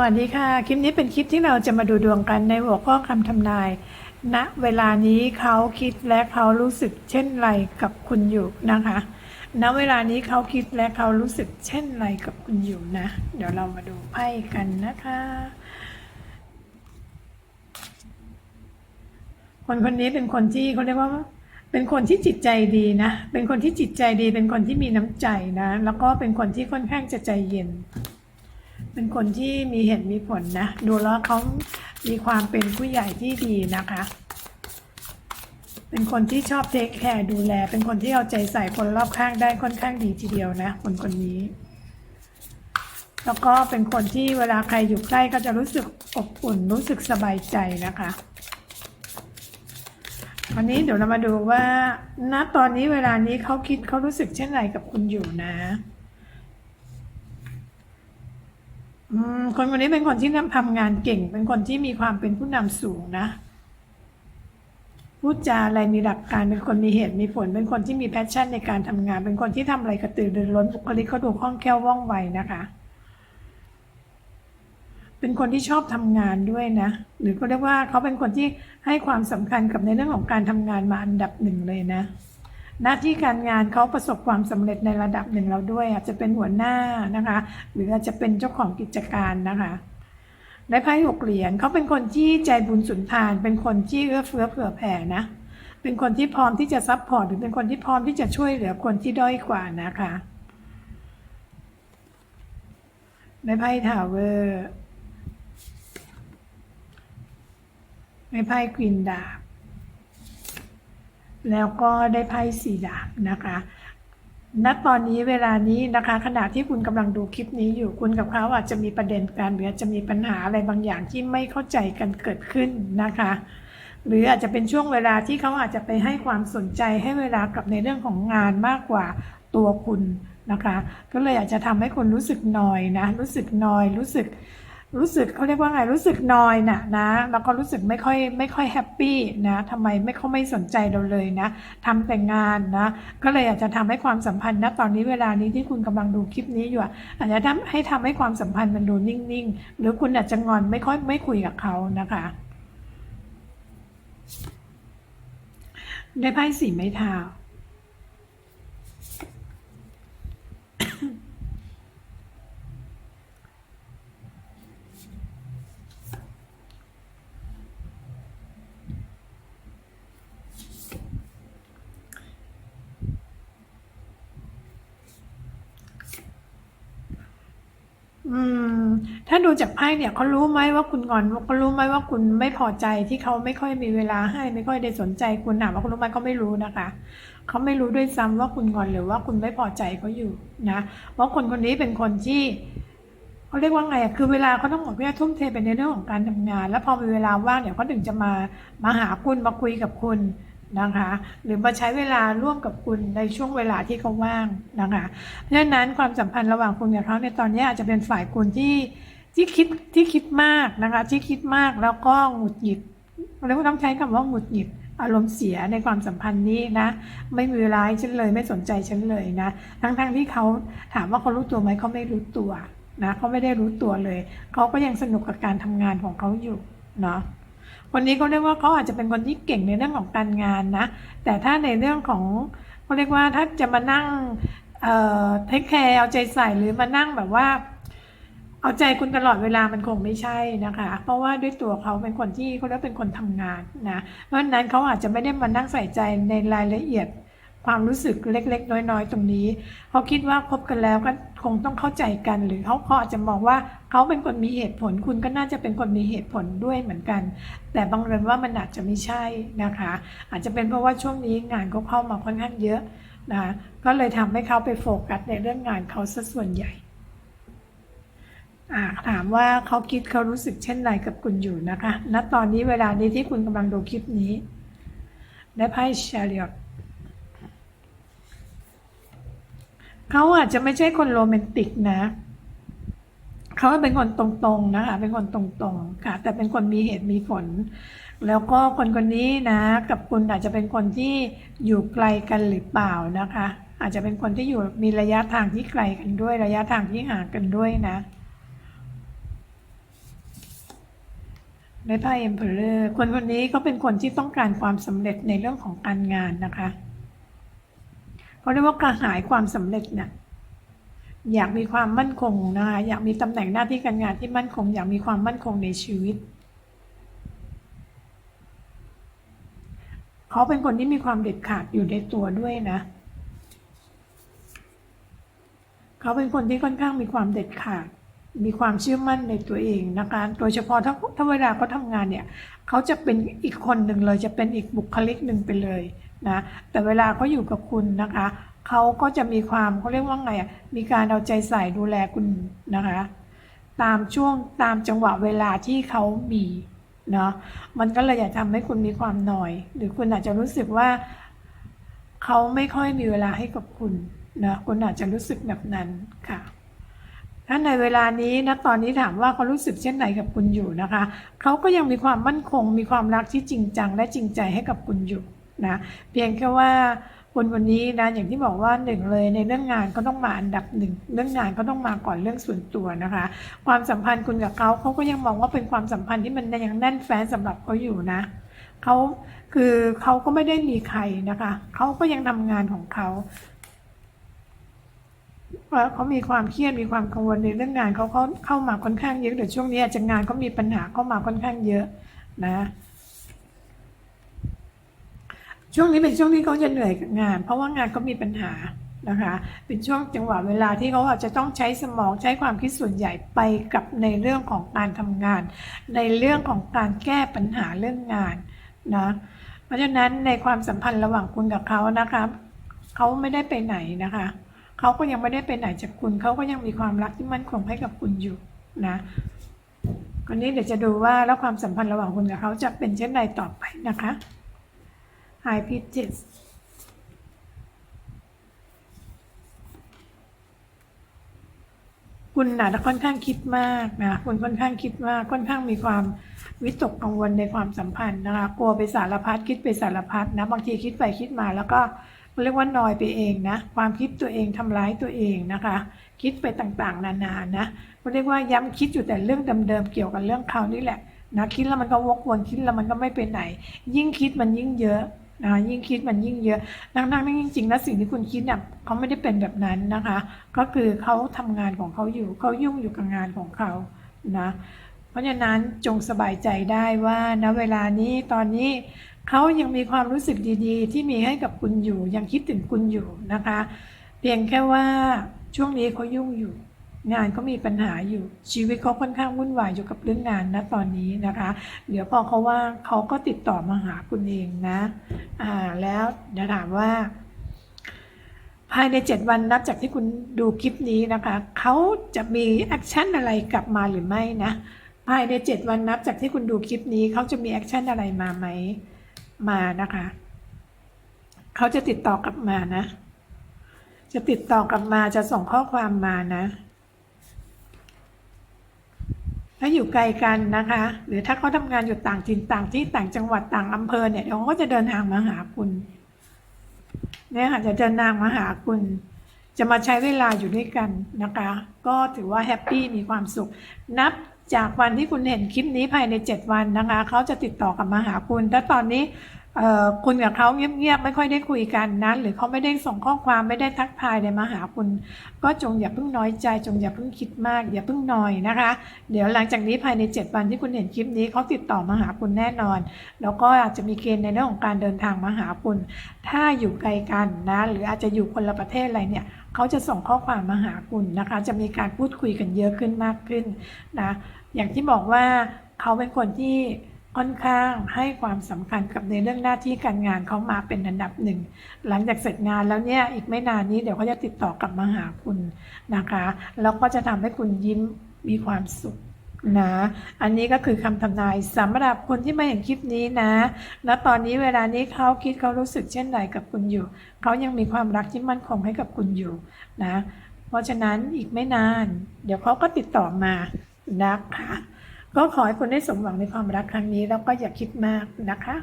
วัสดีค่ะ คลิปนี้เป็นคลิปที่เราจะมาดูดวงกันในหัวข้อคำทำนายณเวลานี้เขาคิดและเขารู้สึกเช่นไรกับคุณอยู่นะคะณเวลานี้เขาคิดและเขารู้สึกเช่นไรกับคุณอยู่นะ เดี๋ยวเรามาดูไพ่กันนะคะ คนคนนี้เป็นคนที่เขาเรียกว่า เป็นคนที่จิตใจดีนะ เป็นคนที่จิตใจดี เป็นคนที่มีน้ำใจนะ แล้วก็เป็นคนที่ค่อนข้างจะใจเย็น เป็นคนที่มีเหตุมีผลนะ ดูแล้วเขามีความเป็นผู้ใหญ่ที่ดีนะคะ เป็นคนที่ชอบเทคแคร์ดูแล เป็นคนที่เอาใจใส่คนรอบข้างได้ค่อนข้างดีทีเดียวนะคนคนนี้ แล้วก็เป็นคนที่เวลาใครอยู่ใกล้ก็จะรู้สึกอบอุ่นรู้สึกสบายใจนะคะวันนี้เดี๋ยวเรามาดูว่าณตอนนี้เวลานี้เขาคิดเขารู้สึกเช่นไรกับคุณอยู่นะ อืม คนคนนี้เป็นคนที่ทำงานเก่ง เป็นคนที่มีความเป็นผู้นำสูงนะ พูดจาอะไรมีหลักการ เป็นคนมีเหตุมีผล เป็นคนที่มีแพชชั่นในการทำงาน เป็นคนที่ทำอะไรกระตือรือร้นบุคลิกเขาดูคล่องแคล่วว่องไวนะคะ เป็นคนที่ชอบทำงานด้วยนะ หรือก็เรียกว่าเขาเป็นคนที่ให้ความสำคัญกับในเรื่องของการทำงานมาอันดับหนึ่งเลยนะ หน้าที่การงานเขาประสบความสำเร็จในระดับหนึ่งแล้วด้วย อาจจะเป็นหัวหน้านะคะ หรืออาจจะเป็นเจ้าของกิจการนะคะได้ไพ่หกเหรียญเขาเป็นคนที่ใจบุญสุนทาน เป็นคนที่เอื้อเฟื้อเผื่อแผ่นะ เป็นคนที่พร้อมที่จะซัพพอร์ตหรือเป็นคนที่พร้อมที่จะช่วยเหลือคนที่ด้อยกว่านะคะได้ไพ่ทาวเวอร์ได้ไพ่ควีนดาบ แล้วก็ได้ไพ่สีดาบนะคะณตอนนี้เวลานี้นะคะขณะที่คุณกำลังดูคลิปนี้อยู่คุณกับเขาอาจจะมีประเด็นกันหรืออาจจะมีปัญหาอะไรบางอย่างที่ไม่เข้าใจกันเกิดขึ้นนะคะ หรืออาจจะเป็นช่วงเวลาที่เขาอาจจะไปให้ความสนใจให้เวลากับในเรื่องของงานมากกว่าตัวคุณนะคะ ก็เลยอาจจะทำให้คุณรู้สึกนอยนะรู้สึกนอยรู้สึก รู้สึกเขาเรียกว่าไงรู้สึกนอยนะนะแล้วก็รู้สึกไม่ค่อยไม่ค่อยแฮปปี้นะทำไมไม่เขาไม่สนใจเราเลยนะทำแต่งานนะ ก็เลยอาจจะทำให้ความสัมพันธ์นะตอนนี้เวลานี้ที่คุณกำลังดูคลิปนี้อยู่อาจจะทำให้ทำให้ความสัมพันธ์มันดูนิ่งๆ หรือคุณอาจจะงอนไม่ค่อยไม่คุยกับเขานะคะได้ไพ่สีไม้เท้า อืม ถ้าดูจากไพ่เนี่ยเขารู้ไหมว่าคุณงอนเขารู้ไหมว่าคุณไม่พอใจที่เขาไม่ค่อยมีเวลาให้ไม่ค่อยได้สนใจคุณถามว่าเขารู้ไหมเขาไม่รู้นะคะเขาไม่รู้ด้วยซ้ำว่าคุณงอนหรือว่าคุณไม่พอใจเขาอยู่นะเพราะคนคนนี้เป็นคนที่เขาเรียกว่าไงอะคือเวลาเขาต้องบอกว่าทุ่มเทไปในเรื่องของการทำงาน แล้วพอมีเวลาว่างเนี่ยเขาถึงจะมามาหาคุณมาคุยกับคุณ นะคะ หรือมาใช้เวลาร่วมกับคุณในช่วงเวลาที่เขาว่างนะคะเพราะฉะนั้นความสัมพันธ์ระหว่างคุณกับเขาในตอนนี้อาจจะเป็นฝ่ายคุณที่ที่คิดที่คิดมากนะคะที่คิดมากแล้วก็หงุดหงิดเรียกว่าต้องใช้คำว่าหงุดหงิดอารมณ์เสียในความสัมพันธ์นี้นะ ไม่มีเวลาให้ฉันเลยไม่สนใจฉันเลยนะทั้งๆทที่เขาถามว่าเขารู้ตัวไหมเขาไม่รู้ตัวนะเขาไม่ได้รู้ตัวเลย เขาก็ยังสนุกกับการทำงานของเขาอยู่เนาะ คนนี้เขาเรียกว่าเขาอาจจะเป็นคนที่เก่งในเรื่องของการงานนะ แต่ถ้าในเรื่องของเขาเรียกว่าถ้าจะมานั่งเอ่อเทคแคร์เอาใจใส่หรือมานั่งแบบว่า เอาใจคุณตลอดเวลามันคงไม่ใช่นะคะ เพราะว่าด้วยตัวเขาเป็นคนที่เขาเรียกเป็นคนทำงานนะ เพราะฉะนั้นเขาอาจจะไม่ได้มานั่งใส่ใจในรายละเอียด ความรู้สึกเล็ก ๆ น้อยๆ ตรงนี้เขาคิดว่าคบกันแล้วก็คงต้องเข้าใจกัน หรือเขาขอาจจะมองว่าเขาเป็นคนมีเหตุผล คุณก็น่าจะเป็นคนมีเหตุผลด้วยเหมือนกัน แต่บังเอิญว่ามันอาจจะไม่ใช่นะคะ อาจจะเป็นเพราะว่าช่วงนี้งานเขาเข้ามาค่อนข้างเยอะนะคะก็เลยทำให้เขาไปโฟกัสในเรื่องงานเขาซะส่วนใหญ่ถามว่าเขาคิดเขารู้สึกเช่นไรกับคุณอยู่นะคะณตอนนี้เวลานี้ที่คุณกำลังดูคลิปนี้ได้ไพ่ชาริอต เขาอาจจะไม่ใช่คนโรแมนติกนะ เขาเป็นคนตรงๆนะคะ เป็นคนตรงๆค่ะ แต่เป็นคนมีเหตุมีผล แล้วก็คนคนนี้นะ กับคุณอาจจะเป็นคนที่อยู่ไกลกันหรือเปล่านะคะ อาจจะเป็นคนที่อยู่มีระยะทางที่ไกลกันด้วย ระยะทางที่ห่างกันด้วยนะในไพ่ Emperor คนคนนี้ก็เป็นคนที่ต้องการความสำเร็จในเรื่องของการงานนะคะ เขาเรียกว่ากระหายความสำเร็จเนี่ยอยากมีความมั่นคงนะคะอยากมีตำแหน่งหน้าที่การงานที่มั่นคง อยากมีความมั่นคงในชีวิต เขาเป็นคนที่มีความเด็ดขาดอยู่ในตัวด้วยนะ เขาเป็นคนที่ค่อนข้างมีความเด็ดขาด มีความเชื่อมั่นในตัวเองนะคะ โดยเฉพาะถ้าถ้าเวลาเขาทำงานเนี่ย เขาจะเป็นอีกคนหนึ่งเลย จะเป็นอีกบุคลิกหนึ่งไปเลย นะแต่เวลาเขาอยู่กับคุณนะคะเขาก็จะมีความเขาเรียกว่าไงมีการเอาใจใส่ดูแลคุณนะคะ ตามช่วงตามจังหวะเวลาที่เขามีเนาะมันก็เลยอยากทำให้คุณมีความหน่อย หรือคุณอาจจะรู้สึกว่าเขาไม่ค่อยมีเวลาให้กับคุณนะคุณอาจจะรู้สึกแบบนั้นค่ะถ้าในเวลานี้นะตอนนี้ถามว่าเขารู้สึกเช่นไหนกับคุณอยู่นะคะเขาก็ยังมีความมั่นคง มีความรักที่จริงจังและจริงใจให้กับคุณอยู่ นะเพียงแค่ว่าคนวันนี้นะอย่างที่บอกว่าหนึ่งเลยในเรื่องงานก็ต้องมาอันดับหนึ่งเรื่องงานก็ต้องมาก่อนเรื่องส่วนตัวนะคะ ความสัมพันธ์คุณกับเขาเขาก็ยังมองว่าเป็นความสัมพันธ์ที่มันยังแน่นแฟ้นสำหรับเขาอยู่นะเขาคือเขาก็ไม่ได้มีใครนะคะเขาก็ยังทำงานของเขาว่าเขามีความเครียดมีความกังวลในเรื่องงานเขาเขาเข้ามาค่อนข้างเยอะเดี๋ยวช่วงนี้อาจจะงานเขามีปัญหาเข้ามาค่อนข้างเยอะนะ ช่วงนี้เป็นช่วงที่เขาจะเหนื่อยกับงาน เพราะว่างานเขามีปัญหานะคะ เป็นช่วงจังหวะเวลาที่เขาอาจจะต้องใช้สมองใช้ความคิดส่วนใหญ่ไปกับในเรื่องของการทำงาน ในเรื่องของการแก้ปัญหาเรื่องงานนะเพราะฉะนั้นในความสัมพันธ์ระหว่างคุณกับเขานะคะเขาไม่ได้ไปไหนนะคะเขาก็ยังไม่ได้ไปไหนจากคุณเขาก็ยังมีความรักที่มั่นคงให้กับคุณอยู่นะคนนี้เดี๋ยวจะดูว่าแล้วความสัมพันธ์ระหว่างคุณกับเขาจะเป็นเช่นไรต่อไปนะคะ High Pitches คุณนะค่อนข้างคิดมากนะคุณค่อนข้างคิดมากค่อนข้างมีความวิตกกังวลในความสัมพันธ์นะคะกลัวไปสารพัดคิดไปสารพัดนะบางทีคิดไปคิดมาแล้วก็เรียกว่านอยไปเองนะความคิดตัวเองทำร้ายตัวเองนะคะ คิดไปต่างๆ นานานะเรียกว่าย้ำคิดอยู่แต่เรื่องเดิมๆเกี่ยวกับเรื่องเขานี่แหละนะคิดแล้วมันก็วกวนคิดแล้วมันก็ไม่ไปไหน ยิ่งคิดมันยิ่งเยอะ นะยิ่งคิดมันยิ่งเยอะดังนั้นจริงๆนะสิ่งที่คุณคิดเนี่ยเขาไม่ได้เป็นแบบนั้นนะคะ ก็คือเขาทำงานของเขาอยู่เขายุ่งอยู่กับงานของเขานะเพราะฉะนั้นจงสบายใจได้ว่าณเวลานี้ตอนนี้เขายังมีความรู้สึกดีๆ ที่มีให้กับคุณอยู่ยังคิดถึงคุณอยู่นะคะ เพียงแค่ว่าช่วงนี้เขายุ่งอยู่ งานเขามีปัญหาอยู่ชีวิตเขาค่อนข้างวุ่นวายอยู่กับเรื่องงานนะตอนนี้นะคะ เดี๋ยวพอเขาว่างเขาก็ติดต่อมาหาคุณเองนะอ่าแล้วเดี๋ยวถามว่า ภายใน 7 วันนับจากที่คุณดูคลิปนี้นะคะเขาจะมีแอคชั่นอะไรกลับมาหรือไม่นะภายใน 7 วันนับจากที่คุณดูคลิปนี้เขาจะมีแอคชั่นอะไรมาไหมมานะคะเขาจะติดต่อกลับมานะ จะติดต่อกลับมาจะส่งข้อความมานะ ถ้าอยู่ไกลกันนะคะ หรือถ้าเขาทำงานอยู่ต่างถิ่นต่างที่ต่างจังหวัดต่างอำเภอเนี่ยเดี๋ยวเขาก็จะเดินทางมาหาคุณเนี่ยค่ะจะเดินทางมาหาคุณ จะมาใช้เวลาอยู่ด้วยกันนะคะ ก็ถือว่าแฮปปี้มีความสุข นับจากวันที่คุณเห็นคลิปนี้ภายใน 7 วันนะคะ เขาจะติดต่อกลับมาหาคุณ ถ้าตอนนี้ คุณกับเขาเงียบๆไม่ค่อยได้คุยกันนะหรือเขาไม่ได้ส่งข้อความไม่ได้ทักทายเลยมาหาคุณ ก็จงอย่าเพิ่งน้อยใจ จงอย่าเพิ่งคิดมาก อย่าเพิ่งนอยนะคะ เดี๋ยวหลังจากนี้ภายใน 7 วันที่คุณเห็นคลิปนี้เขาติดต่อมาหาคุณแน่นอน แล้วก็อาจจะมีเกณฑ์ในเรื่องของการเดินทางมาหาคุณ ถ้าอยู่ไกลกันนะหรืออาจจะอยู่คนละประเทศอะไรเนี่ยเขาจะส่งข้อความมาหาคุณนะคะ จะมีการพูดคุยกันเยอะขึ้นมากขึ้นนะอย่างที่บอกว่าเขาเป็นคนที่ ค่อนข้างให้ความสำคัญกับในเรื่องหน้าที่การงานเขามาเป็นอันดับหนึ่ง หลังจากเสร็จงานแล้วเนี่ยอีกไม่นานนี้เดี๋ยวเขาจะติดต่อกลับมาหาคุณนะคะ แล้วก็จะทำให้คุณยิ้มมีความสุขนะ อันนี้ก็คือคำทำนายสำหรับคนที่มาเห็นคลิปนี้นะ แล้วตอนนี้เวลานี้เขาคิดเขารู้สึกเช่นไรกับคุณอยู่ เขายังมีความรักที่มั่นคงให้กับคุณอยู่นะ เพราะฉะนั้นอีกไม่นาน เดี๋ยวเขาก็ติดต่อมานะคะ ก็ขอให้คุณได้สมหวังในความรักครั้งนี้ แล้วก็อย่าคิดมากนะคะ